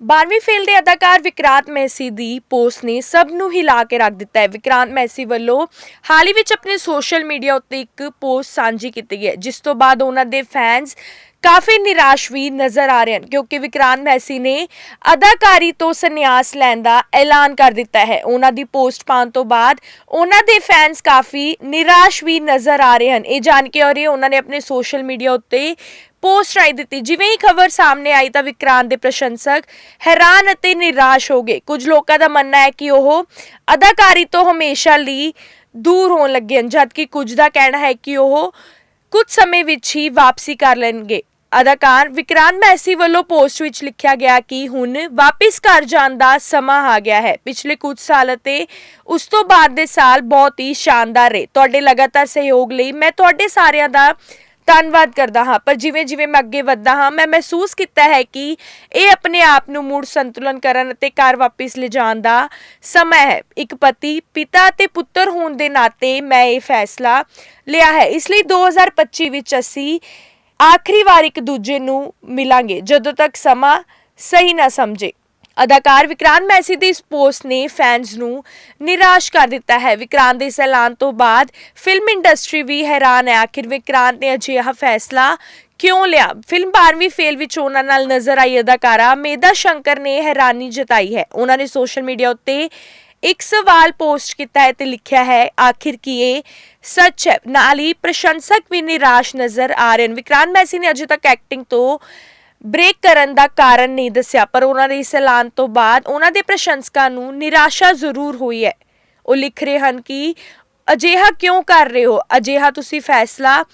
12ਵੀਂ fail ਦੇ ਅਦਾਕਾਰ Vikrant Messi ਦੀ post ਨੇ ਸਭ ਨੂੰ ਹਿਲਾ ਕੇ ਰੱਖ ਦਿੱਤਾ ਹੈ। ਵਿਕਰਾਂਤ ਮੈਸੀ ਵੱਲੋਂ ਹਾਲ ਹੀ ਵਿੱਚ ਆਪਣੇ ਸੋਸ਼ਲ ਮੀਡੀਆ ਉੱਤੇ ਇੱਕ ਪੋਸਟ ਸਾਂਝੀ ਕੀਤੀ ਗਈ ਹੈ, ਜਿਸ ਤੋਂ ਬਾਅਦ ਉਹਨਾਂ ਦੇ ਫੈਨਸ ਕਾਫੀ ਨਿਰਾਸ਼ ਵੀ ਨਜ਼ਰ ਆ ਰਹੇ ਹਨ, ਕਿਉਂਕਿ ਵਿਕਰਾਂਤ ਮੈਸੀ ਨੇ ਅਦਾਕਾਰੀ ਤੋਂ ਸੰਨਿਆਸ ਲੈਣ ਦਾ ਐਲਾਨ ਕਰ ਦਿੱਤਾ ਹੈ। ਉਹਨਾਂ ਦੀ ਪੋਸਟ ਪਾਉਣ ਤੋਂ ਬਾਅਦ ਉਹਨਾਂ ਦੇ ਫੈਨਸ ਕਾਫੀ ਨਿਰਾਸ਼ ਵੀ ਨਜ਼ਰ ਆ ਰਹੇ ਹਨ। ਇਹ ਜਾਣ ਕੇ ਔਰ ਇਹ ਉਹਨਾਂ ਨੇ ਆਪਣੇ ਸੋਸ਼ਲ ਮੀਡੀਆ ਉੱਤੇ ਪੋਸਟ ਰਾਈ ਦਿੱਤੀ। ਜਿਵੇਂ ਹੀ ਖਬਰ ਸਾਹਮਣੇ ਆਈ ਤਾਂ ਵਿਕਰਾਂਤ ਦੇ ਪ੍ਰਸ਼ੰਸਕ ਹੈਰਾਨ ਅਤੇ ਨਿਰਾਸ਼ ਹੋ ਗਏ। ਕੁਝ ਲੋਕਾਂ ਦਾ ਮੰਨਣਾ ਹੈ ਕਿ ਉਹ ਅਦਾਕਾਰੀ ਤੋਂ ਹਮੇਸ਼ਾ ਲਈ ਦੂਰ ਹੋਣ ਲੱਗੇ ਹਨ, ਜਦਕਿ ਕੁਝ ਦਾ ਕਹਿਣਾ ਹੈ ਕਿ ਉਹ ਕੁਝ ਸਮੇਂ ਵਿੱਚ ਹੀ ਵਾਪਸੀ ਕਰ ਲੈਣਗੇ। ਅਦਾਕਾਰ ਵਿਕਰਾਂਤ ਮੈਸੀ ਵੱਲੋਂ ਪੋਸਟ ਵਿੱਚ ਲਿਖਿਆ ਗਿਆ ਕਿ ਹੁਣ ਵਾਪਿਸ ਘਰ ਜਾਣ ਦਾ ਸਮਾਂ ਆ ਗਿਆ ਹੈ। ਪਿਛਲੇ ਕੁਝ ਸਾਲ ਅਤੇ ਉਸ ਤੋਂ ਬਾਅਦ ਦੇ ਸਾਲ ਬਹੁਤ ਹੀ ਸ਼ਾਨਦਾਰ ਰਹੇ। ਤੁਹਾਡੇ ਲਗਾਤਾਰ ਸਹਿਯੋਗ ਲਈ ਮੈਂ ਤੁਹਾਡੇ ਸਾਰਿਆਂ ਦਾ ਧੰਨਵਾਦ ਕਰਦਾ ਹਾਂ। ਪਰ ਜਿਵੇਂ ਜਿਵੇਂ ਮੈਂ ਅੱਗੇ ਵਧਦਾ ਹਾਂ, ਮੈਂ ਮਹਿਸੂਸ ਕੀਤਾ ਹੈ ਕਿ ਇਹ ਆਪਣੇ ਆਪ ਨੂੰ ਮੁੜ ਸੰਤੁਲਨ ਕਰਨ ਅਤੇ ਘਰ ਵਾਪਿਸ ਲਿਜਾਣ ਦਾ ਸਮਾਂ ਹੈ। ਇੱਕ ਪਤੀ, ਪਿਤਾ ਅਤੇ ਪੁੱਤਰ ਹੋਣ ਦੇ ਨਾਤੇ ਮੈਂ ਇਹ ਫੈਸਲਾ ਲਿਆ ਹੈ। ਇਸ ਲਈ 2025 ਵਿੱਚ ਅਸੀਂ ਆਖਰੀ ਵਾਰ ਇੱਕ ਦੂਜੇ ਨੂੰ ਮਿਲਾਂਗੇ, ਜਦੋਂ ਤੱਕ ਸਮਾਂ ਸਹੀ ਨਾ ਸਮਝੇ। ਅਦਾਕਾਰ ਵਿਕਰਾਂਤ ਮੈਸੀ ਦੀ ਇਸ ਪੋਸਟ ਨੇ ਫੈਨਸ ਨੂੰ ਨਿਰਾਸ਼ ਕਰ ਦਿੱਤਾ ਹੈ। ਵਿਕਰਾਂਤ ਦੇ ਇਸ ਐਲਾਨ ਤੋਂ ਬਾਅਦ ਫਿਲਮ ਇੰਡਸਟਰੀ ਵੀ ਹੈਰਾਨ ਹੈ। ਆਖਿਰ ਵਿਕਰਾਂਤ ਨੇ ਅਜਿਹਾ ਫੈਸਲਾ ਕਿਉਂ ਲਿਆ? ਫਿਲਮ 12ਵੀਂ ਫੇਲ ਵਿੱਚ ਉਹਨਾਂ ਨਾਲ ਨਜ਼ਰ ਆਈ ਅਦਾਕਾਰਾ ਮੇਦਾ ਸ਼ੰਕਰ ਨੇ ਹੈਰਾਨੀ ਜਤਾਈ ਹੈ। ਉਹਨਾਂ ਨੇ ਸੋਸ਼ਲ ਮੀਡੀਆ ਉੱਤੇ ਇੱਕ ਸਵਾਲ ਪੋਸਟ ਕੀਤਾ ਹੈ ਤੇ ਲਿਖਿਆ ਹੈ, ਆਖਿਰ ਕੀ ਇਹ ਸੱਚ ਹੈ? ਨਾਲ ਹੀ ਪ੍ਰਸ਼ੰਸਕ ਵੀ ਨਿਰਾਸ਼ ਨਜ਼ਰ ਆ ਰਹੇ ਹਨ। ਵਿਕਰਾਂਤ ਮੈਸੀ ਨੇ ਅਜੇ ਤੱਕ ਐਕਟਿੰਗ ਤੋਂ ਬ੍ਰੇਕ ਕਰਨ ਦਾ ਕਾਰਨ ਨਹੀਂ ਦੱਸਿਆ, ਪਰ ਉਹਨਾਂ ਦੇ ਇਸ ਐਲਾਨ ਤੋਂ ਬਾਅਦ ਉਹਨਾਂ ਦੇ ਪ੍ਰਸ਼ੰਸਕਾਂ ਨੂੰ ਨਿਰਾਸ਼ਾ ਜ਼ਰੂਰ ਹੋਈ ਹੈ। ਉਹ ਲਿਖ ਰਹੇ ਹਨ ਕਿ, ਅਜਿਹਾ ਕਿਉਂ ਕਰ ਰਹੇ ਹੋ? ਅਜਿਹਾ ਤੁਸੀਂ ਫੈਸਲਾ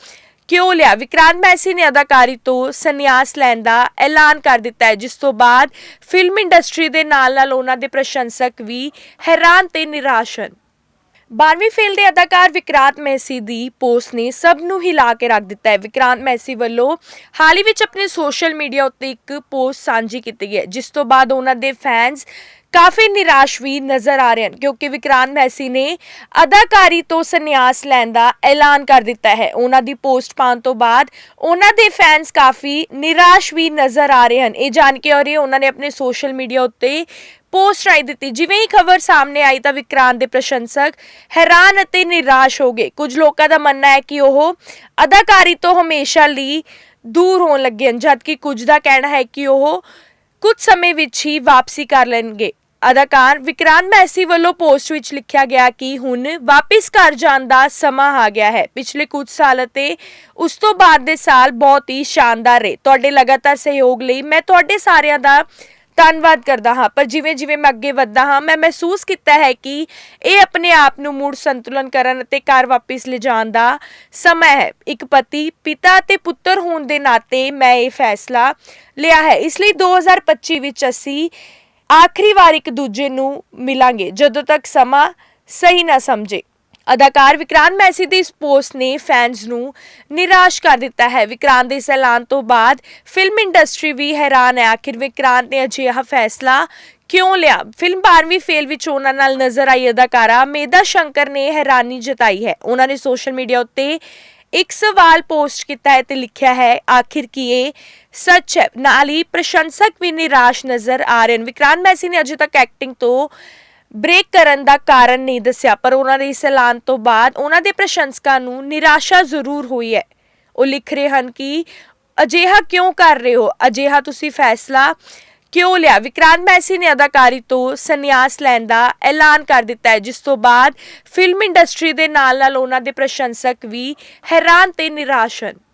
ਕਿਉਂ ਲਿਆ? ਵਿਕਰਾਂਤ ਮੈਸੀ ਨੇ ਅਦਾਕਾਰੀ ਤੋਂ ਸੰਨਿਆਸ ਲੈਣ ਦਾ ਐਲਾਨ ਕਰ ਦਿੱਤਾ ਹੈ, ਜਿਸ ਤੋਂ ਬਾਅਦ ਫਿਲਮ ਇੰਡਸਟਰੀ ਦੇ ਨਾਲ ਨਾਲ ਉਹਨਾਂ ਦੇ ਪ੍ਰਸ਼ੰਸਕ ਵੀ ਹੈਰਾਨ ਤੇ ਨਿਰਾਸ਼ ਹਨ। 12ਵੀਂ ਫੇਲ ਦੇ ਅਦਾਕਾਰ ਵਿਕਰਾਂਤ ਮੈਸੀ ਦੀ ਪੋਸਟ ਨੇ ਸਭ ਨੂੰ ਹਿਲਾ ਕੇ ਰੱਖ ਦਿੱਤਾ ਹੈ। ਵਿਕਰਾਂਤ ਮੈਸੀ ਵੱਲੋਂ ਹਾਲ ਹੀ ਵਿੱਚ ਆਪਣੇ ਸੋਸ਼ਲ ਮੀਡੀਆ ਉੱਤੇ ਇੱਕ ਪੋਸਟ ਸਾਂਝੀ ਕੀਤੀ ਹੈ, ਜਿਸ ਤੋਂ ਬਾਅਦ ਉਹਨਾਂ ਦੇ ਫੈਨਸ ਕਾਫੀ ਨਿਰਾਸ਼ ਵੀ ਨਜ਼ਰ ਆ ਰਹੇ ਹਨ, ਕਿਉਂਕਿ ਵਿਕਰਾਂਤ ਮੈਸੀ ਨੇ ਅਦਾਕਾਰੀ ਤੋਂ ਸੰਨਿਆਸ ਲੈਣ ਦਾ ਐਲਾਨ ਕਰ ਦਿੱਤਾ ਹੈ। ਉਹਨਾਂ ਦੀ ਪੋਸਟ ਪਾਉਣ ਤੋਂ ਬਾਅਦ ਉਹਨਾਂ ਦੇ ਫੈਨਸ ਕਾਫੀ ਨਿਰਾਸ਼ ਵੀ ਨਜ਼ਰ ਆ ਰਹੇ ਹਨ। ਇਹ ਜਾਣ ਕੇ ਔਰ ਉਹਨਾਂ ਨੇ ਆਪਣੇ ਸੋਸ਼ਲ ਮੀਡੀਆ ਉੱਤੇ ਪੋਸਟ ਰਾਈ ਦਿੱਤੀ। ਜਿਵੇਂ ਹੀ ਖਬਰ ਸਾਹਮਣੇ ਆਈ ਤਾਂ ਵਿਕਰਾਂਤ ਦੇ ਪ੍ਰਸ਼ੰਸਕ ਹੈਰਾਨ ਅਤੇ ਨਿਰਾਸ਼ ਹੋ ਗਏ। ਕੁਝ ਲੋਕਾਂ ਦਾ ਮੰਨਣਾ ਹੈ ਕਿ ਉਹ ਅਦਾਕਾਰੀ ਤੋਂ ਹਮੇਸ਼ਾ ਲਈ ਦੂਰ ਹੋਣ ਲੱਗੇ ਹਨ, ਜਦਕਿ ਕੁਝ ਦਾ ਕਹਿਣਾ ਹੈ ਕਿ ਉਹ ਕੁਝ ਸਮੇਂ ਵਿੱਚ ਹੀ ਵਾਪਸੀ ਕਰ ਲੈਣਗੇ। ਅਦਾਕਾਰ ਵਿਕਰਾਂਤ ਮੈਸੀ ਵੱਲੋਂ ਪੋਸਟ ਵਿੱਚ ਲਿਖਿਆ ਗਿਆ ਕਿ ਹੁਣ ਵਾਪਿਸ ਘਰ ਜਾਣ ਦਾ ਸਮਾਂ ਆ ਗਿਆ ਹੈ। ਪਿਛਲੇ ਕੁਝ ਸਾਲ ਅਤੇ ਉਸ ਤੋਂ ਬਾਅਦ ਦੇ ਸਾਲ ਬਹੁਤ ਹੀ ਸ਼ਾਨਦਾਰ ਰਹੇ। ਤੁਹਾਡੇ ਲਗਾਤਾਰ ਸਹਿਯੋਗ ਲਈ ਮੈਂ ਤੁਹਾਡੇ ਸਾਰਿਆਂ ਦਾ ਧੰਨਵਾਦ ਕਰਦਾ ਹਾਂ, ਪਰ ਜਿਵੇਂ ਜਿਵੇਂ ਮੈਂ ਅੱਗੇ ਵੱਧਦਾ ਹਾਂ, ਮੈਂ ਮਹਿਸੂਸ ਕੀਤਾ ਹੈ ਕਿ ਇਹ ਆਪਣੇ ਆਪ ਨੂੰ ਮੁੜ ਸੰਤੁਲਨ ਕਰਨ ਅਤੇ ਘਰ ਵਾਪਿਸ ਲਿਜਾਣ ਦਾ ਸਮਾਂ ਹੈ। ਇੱਕ ਪਤੀ, ਪਿਤਾ ਅਤੇ ਪੁੱਤਰ ਹੋਣ ਦੇ ਨਾਤੇ ਮੈਂ ਇਹ ਫੈਸਲਾ ਲਿਆ ਹੈ। ਇਸ ਲਈ 2025 ਵਿੱਚ ਅਸੀਂ ਆਖਰੀ ਵਾਰ ਇੱਕ ਦੂਜੇ ਨੂੰ ਮਿਲਾਂਗੇ, ਜਦੋਂ ਤੱਕ ਸਮਾਂ ਸਹੀ ਨਾ ਸਮਝੇ। ਅਦਾਕਾਰ ਵਿਕਰਾਂਤ ਮੈਸੀ ਦੀ ਇਸ ਪੋਸਟ ਨੇ ਫੈਨਸ ਨੂੰ ਨਿਰਾਸ਼ ਕਰ ਦਿੱਤਾ ਹੈ। ਵਿਕਰਾਂਤ ਦੇ ਇਸ ਐਲਾਨ ਤੋਂ ਬਾਅਦ ਫਿਲਮ ਇੰਡਸਟਰੀ ਵੀ ਹੈਰਾਨ ਹੈ। ਆਖਿਰ ਵਿਕਰਾਂਤ ਨੇ ਅਜਿਹਾ ਫੈਸਲਾ ਕਿਉਂ ਲਿਆ? ਫਿਲਮ 12ਵੀਂ ਫੇਲ ਵਿੱਚ ਉਹਨਾਂ ਨਾਲ ਨਜ਼ਰ ਆਈ ਅਦਾਕਾਰਾ ਮੇਦਾ ਸ਼ੰਕਰ ਨੇ ਹੈਰਾਨੀ ਜਤਾਈ ਹੈ। ਉਹਨਾਂ ਨੇ ਸੋਸ਼ਲ ਮੀਡੀਆ ਉੱਤੇ ਇੱਕ ਸਵਾਲ ਪੋਸਟ ਕੀਤਾ ਹੈ ਤੇ ਲਿਖਿਆ ਹੈ, ਆਖਿਰ ਕੀ ਇਹ ਸੱਚ ਹੈ? ਨਾਲ ਹੀ ਪ੍ਰਸ਼ੰਸਕ ਵੀ ਨਿਰਾਸ਼ ਨਜ਼ਰ ਆ ਰਹੇ ਹਨ। ਵਿਕਰਾਂਤ ਮੈਸੀ ਨੇ ਅਜੇ ਤੱਕ ਐਕਟਿੰਗ ਤੋਂ ਬ੍ਰੇਕ ਕਰਨ ਦਾ ਕਾਰਨ ਨਹੀਂ ਦੱਸਿਆ, ਪਰ ਉਹਨਾਂ ਦੇ ਇਸ ਐਲਾਨ ਤੋਂ ਬਾਅਦ ਉਹਨਾਂ ਦੇ ਪ੍ਰਸ਼ੰਸਕਾਂ ਨੂੰ ਨਿਰਾਸ਼ਾ ਜ਼ਰੂਰ ਹੋਈ ਹੈ। ਉਹ ਲਿਖ ਰਹੇ ਹਨ ਕਿ, ਅਜਿਹਾ ਕਿਉਂ ਕਰ ਰਹੇ ਹੋ? ਅਜਿਹਾ ਤੁਸੀਂ ਫੈਸਲਾ ਕਿਉਂ ਲਿਆ? ਵਿਕਰਾਂਤ ਮੈਸੀ ਨੇ ਅਦਾਕਾਰੀ ਤੋਂ ਸੰਨਿਆਸ ਲੈਣ ਦਾ ਐਲਾਨ ਕਰ ਦਿੱਤਾ ਹੈ, ਜਿਸ ਤੋਂ ਬਾਅਦ ਫਿਲਮ ਇੰਡਸਟਰੀ ਦੇ ਨਾਲ ਨਾਲ ਉਹਨਾਂ ਦੇ ਪ੍ਰਸ਼ੰਸਕ ਵੀ ਹੈਰਾਨ ਤੇ ਨਿਰਾਸ਼ ਹਨ।